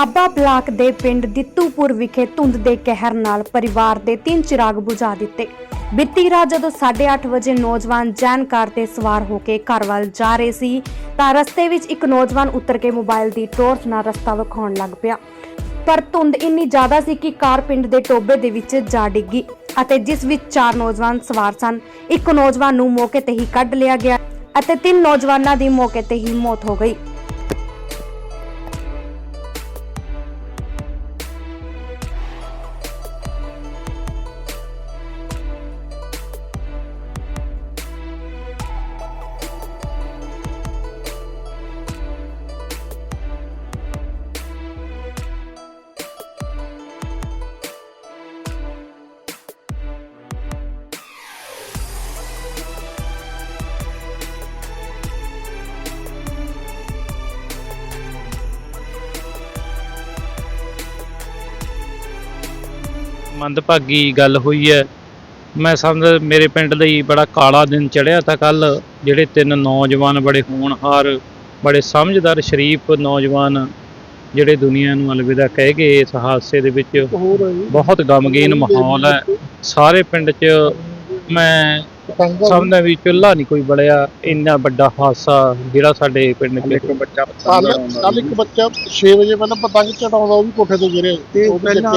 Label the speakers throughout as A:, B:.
A: Nabha block ਦੇ ਪਿੰਡ ਦਿੱਤੂਪੁਰ ਵਿਖੇ ਧੁੰਦ ਦੇ ਕਹਿਰ ਨਾਲ ਪਰਿਵਾਰ ਦੇ ਤਿੰਨ ਚਿਰਾਗ ਬੁਝਾ ਦਿੱਤੇ। ਬੀਤੀ ਰਾਤ ਜਦੋਂ 8:30 ਵਜੇ ਨੌਜਵਾਨ ਜੈਨ ਕਾਰ ਤੇ ਸਵਾਰ ਹੋ ਕੇ ਘਰ ਵੱਲ ਜਾ ਰਹੇ ਸੀ, ਤਾਂ ਰਸਤੇ ਵਿੱਚ ਇੱਕ ਨੌਜਵਾਨ ਉਤਰ ਕੇ ਮੋਬਾਈਲ ਦੀ ਟਾਰਚ ਨਾਲ ਰਸਤਾ ਵਿਖਾਉਣ ਲੱਗ ਪਿਆ। ਪਰ ਧੁੰਦ ਇੰਨੀ ਜ਼ਿਆਦਾ ਸੀ ਕਿ ਕਾਰ ਪਿੰਡ ਦੇ ਟੋਬੇ ਦੇ ਵਿੱਚ ਜਾ ਡਿੱਗੀ ਅਤੇ ਜਿਸ ਵਿੱਚ ਚਾਰ ਨੌਜਵਾਨ ਸਵਾਰ ਸਨ, ਇੱਕ ਨੌਜਵਾਨ ਨੂੰ ਮੌਕੇ ਤੇ ਹੀ ਕੱਢ ਲਿਆ ਗਿਆ ਅਤੇ ਤਿੰਨ ਨੌਜਵਾਨਾਂ ਦੀ ਮੌਕੇ ਤੇ ਹੀ ਮੌਤ ਹੋ ਗਈ।
B: ਮੰਦਭਾਗੀ ਗੱਲ ਹੋਈ ਹੈ। ਮੈਂ ਸਮਝ ਮੇਰੇ ਪਿੰਡ ਲਈ ਬੜਾ ਕਾਲਾ ਦਿਨ ਚੜਿਆ ਤਾਂ ਕੱਲ ਜਿਹੜੇ ਤਿੰਨ ਨੌਜਵਾਨ ਬੜੇ ਹੋਣਹਾਰ ਬੜੇ ਸਮਝਦਾਰ ਸ਼ਰੀਫ ਨੌਜਵਾਨ ਜਿਹੜੇ ਦੁਨੀਆ ਨੂੰ ਅਲਵਿਦਾ ਕਹਿ ਗਏ ਇਸ ਹਾਦਸੇ ਦੇ ਵਿੱਚ ਬਹੁਤ ਗਮਗੀਨ ਮਾਹੌਲ ਹੈ। ਸਾਰੇ ਪਿੰਡ 'ਚ ਮੈਂ ਸਮਝਦਾ ਵੀ ਚੁੱਲ੍ਹਾ ਨਹੀਂ ਕੋਈ ਬਲਿਆ ਇੰਨਾ ਵੱਡਾ ਹਾਦਸਾ ਜਿਹੜਾ ਸਾਡੇ ਪਿੰਡ 'ਚ
C: ਇੱਕ ਬੱਚਾ
D: ਕੱਲ ਕੱਲ ਇੱਕ ਬੱਚਾ 6 ਵਜੇ ਪਹਿਲਾਂ ਪਤੰਗ ਚੜਾਉਂਦਾ ਉਹ ਵੀ ਕੋਠੇ ਤੋਂ ਗਿਰੇ
C: ਤੇ ਪਹਿਲਾਂ।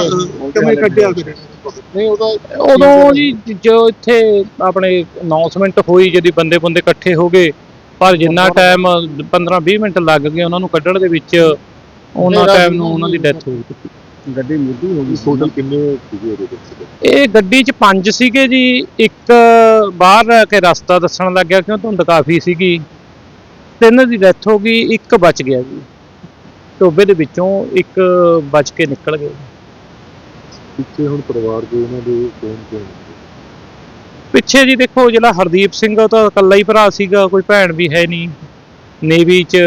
C: ਕਿਵੇਂ ਕੱਢਿਆ
D: ਨਹੀਂ ਉਹਦਾ
B: ਉਦੋਂ ਜੀ ਜੋ ਇੱਥੇ ਆਪਣੇ ਅਨਾਉਂਸਮੈਂਟ ਹੋਈ ਜਦੀ ਬੰਦੇ ਬੰਦੇ ਇਕੱਠੇ ਹੋ ਗਏ ਪਰ ਜਿੰਨਾ ਟਾਈਮ 15 20 ਮਿੰਟ ਲੱਗ ਗਏ ਉਹਨਾਂ ਨੂੰ ਕੱਢਣ ਦੇ ਵਿੱਚ ਉਹਨਾਂ ਟਾਈਮ ਨੂੰ ਉਹਨਾਂ ਦੀ ਡੈਥ ਹੋ ਗਈ।
C: ਗੱਡੀ ਮੁੱਢੀ ਹੋ ਗਈ ਟੋਟਲ ਕਿੰਨੇ ਸੀਗੇ ਉਹਦੇ ਵਿੱਚ?
B: ਇਹ ਗੱਡੀ 'ਚ ਪੰਜ ਸੀਗੇ ਜੀ। ਇੱਕ ਬਾਹਰ ਰਹਿ ਕੇ ਰਸਤਾ ਦੱਸਣ ਲੱਗ ਗਿਆ ਕਿਉਂ? ਧੁੰਦ ਕਾਫੀ ਸੀਗੀ। ਤਿੰਨ ਦੀ ਡੈਥ ਹੋ ਗਈ ਇੱਕ ਬਚ ਗਿਆ ਜੀ। ਟੋਬੇ ਦੇ ਵਿੱਚੋਂ ਇੱਕ ਬਚ ਕੇ ਨਿਕਲ ਗਿਆ।
C: ਪਿੱਛੇ ਹੁਣ ਪਰਿਵਾਰ ਦੇ ਉਹਨਾਂ ਦੇ ਕੌਣ ਕੌਣ?
B: ਪਿੱਛੇ ਜੀ ਦੇਖੋ ਜਿਹੜਾ ਹਰਦੀਪ ਸਿੰਘ ਉਹ ਤਾਂ ਇਕੱਲਾ ਹੀ ਭਰਾ ਸੀਗਾ ਕੋਈ ਭੈਣ ਵੀ ਹੈ ਨਹੀਂ। ਨੇਵੀ 'ਚ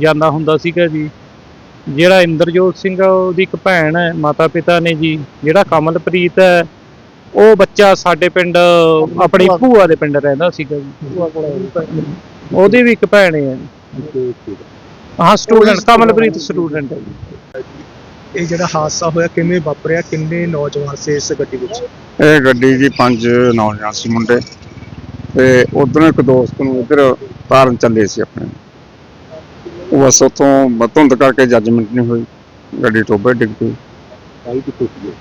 B: ਜਾਂਦਾ ਹੁੰਦਾ ਸੀਗਾ ਜੀ। ਜਿਹੜਾ ਇੰਦਰਜੋਤ ਸਿੰਘ ਉਹਦੀ ਇੱਕ ਭੈਣ ਹੈ ਮਾਤਾ ਪਿਤਾ ਨੇ ਜੀ ਜਿਹੜਾ ਕਮਲਪ੍ਰੀਤ ਹੈ ਉਹ ਬੱਚਾ ਸਾਡੇ ਪਿੰਡ ਆਪਣੀ ਭੂਆ ਦੇ ਪਿੰਡ ਰਹਿੰਦਾ ਸੀਗਾ ਜੀ। ਉਹਦੀ ਵੀ ਇੱਕ ਭੈਣ ਹੈ। ਹਾਂ ਸਟੂਡੈਂਟ ਕਮਲਪ੍ਰੀਤ ਸਟੂਡੈਂਟ ਹੈ ਜੀ।
E: ਇਹ ਜਿਹੜਾ ਹਾਦਸਾ ਹੋਇਆ ਕਿਵੇਂ ਵਾਪਰਿਆ ਕਿੰਨੇ ਨੌਜਵਾਨ ਸੀ ਇਸ ਗੱਡੀ ਵਿੱਚ?
F: ਇਹ ਗੱਡੀ ਜੀ ਪੰਜ ਨੌਜਵਾਨ ਸੀ ਮੁੰਡੇ। ਤੇ ਉਧਰੋਂ ਇੱਕ ਦੋਸਤ ਨੂੰ ਇੱਧਰ ਤਾਰਨ ਚੱਲੇ ਸੀ ਆਪਣੇ। ਉਹ ਬਸ ਉੱਥੋਂ ਧੁੰਦ ਕਰਕੇ ਜੱਜਮੈਂਟ ਨਹੀਂ ਹੋਈ ਗੱਡੀ ਟੋਬੇ ਡਿੱਗ ਪਈ।
C: ਆਈ ਕਿੱਥੋਂ ਸੀਗੇ?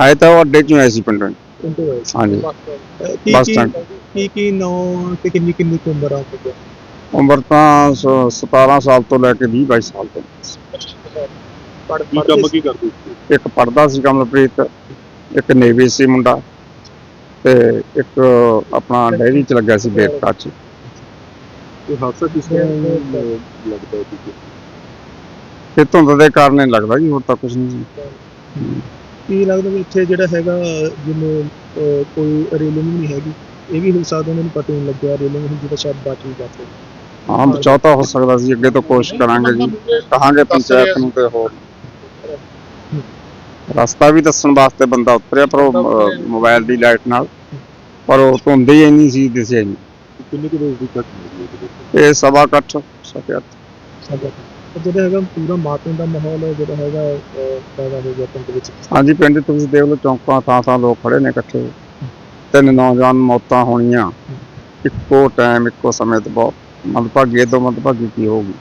F: ਆਏ ਤਾਂ ਉਹ ਅੱਡੇ ਚੋਂ ਆਏ ਸੀ ਪਿੰਡੋਂ ਹੀ।
E: ਸੀ।
F: ਹਾਂਜੀ।
E: ਕੀ
F: ਬੱਸ
E: ਕੀ
F: ਸਟੈਂਡ।
E: ਕੀ ਕੀ ਨੌ ਤੇ ਕਿੰਨੀ ਕਿੰਨੀ ਕੁ ਉਮਰ ਆ ਗਿਆ
F: ਉਮਰ ਤਾਂ ਸ- 17 ਸਾਲ ਤੋਂ ਲੈ ਕੇ 20 22 ਸਾਲ ਤੱਕ
C: ਕੀ ਕੰਮ ਕੀ ਕਰਦੇ ਸੀ?
F: ਇੱਕ ਪੜਦਾ ਸੀ ਕਮਲਪ੍ਰੀਤ ਇੱਕ ਨੇਵੀ ਸੀ ਮੁੰਡਾ ਤੇ ਇੱਕ ਆਪਣਾ ਡੈਰੀ ਚ ਲੱਗਿਆ ਸੀ ਬੇਟਾ ਚ।
C: ਇਹ ਹਾਦਸਾ ਕਿਸ ਅਹ, ਲੱਗਦਾ ਹੈ ਕਿ
F: ਤੇ ਧੁੰਦ ਦੇ ਕਾਰਨ ਹੀ ਲੱਗਦਾ ਜੀ ਹੋਰ ਤਾਂ ਕੁਝ ਨਹੀਂ ਸੀ
E: ਕੀ ਲੱਗਦਾ ਵੀ ਇੱਥੇ ਜਿਹੜਾ ਹੈਗਾ ਜਿਵੇਂ ਅਹ, ਕੋਈ ਰੇਲਿੰਗ ਨਹੀਂ ਹੈਗੀ ਇਹ ਵੀ ਹੋ ਸਕਦਾ ਉਹਨਾਂ ਨੂੰ ਪਤਾ ਹੀ ਨਹੀਂ ਲੱਗਿਆ ਰੇਲਿੰਗ ਹੁੰਦੀ ਤਾਂ ਸ਼ਾਇਦ ਬਚ ਵੀ ਜਾਂਦੇ
F: ਹਾਂ ਬਚਾਅ ਤਾਂ ਹੋ ਸਕਦਾ ਸੀ ਅੱਗੇ ਤੋਂ ਕੋਸ਼ਿਸ਼ ਕਰਾਂਗੇ ਜੀ। ਕਹਾਂਗੇ ਪੰਚਾਇਤ ਨੂੰ ਤੇ ਹੋਰ। ਰਸਤਾ ਵੀ ਦੱਸਣ ਵਾਸਤੇ ਬੰਦਾ ਉਤਰਿਆ ਪਰ ਉਹ ਅਹ, ਮੋਬਾਈਲ ਦੀ ਲਾਈਟ ਨਾਲ। ਪਰ ਉਹ ਧੁੰਦ ਹੀ ਇੰਨੀ ਸੀ ਦਿਸਿਆ ਨਹੀਂ
C: ਕਿੰਨੇ ਕੁ ਰੋਜ਼ ਦੀ ਹੋਈ ਉਹਦੇ ਵਿੱਚ?
F: ਇਹ ਸਵਾ ਇਕੱਠ ਸਕਿਆ
E: ਸਾਡਾ ਜਿਹੜਾ ਹੈਗਾ ਪੂਰਾ ਮਾਤਮ ਦਾ ਮਾਹੌਲ ਹੈ ਜਿਹੜਾ ਹੈਗਾ ਅਹ, ਪੈਦਾ ਹੋ ਗਿਆ ਪਿੰਡ ਵਿੱਚ?
F: ਹਾਂਜੀ ਪਿੰਡ 'ਚ ਤੁਸੀਂ ਦੇਖ ਲਓ ਚੌਂਕਾਂ ਥਾਂ ਥਾਂ ਲੋਕ ਖੜੇ ਨੇ ਇਕੱਠੇ। ਤਿੰਨ ਨੌਜਵਾਨ ਮੌਤਾਂ ਹੋਣੀਆਂ। ਇੱਕੋ ਟਾਈਮ ਇੱਕੋ ਸਮੇਂ ਤੇ ਬਹੁਤ ਮੰਦਭਾਗੀ ਇਹ ਤੋਂ ਮੰਦਭਾਗੀ ਕੀ ਹੋਊਗੀ?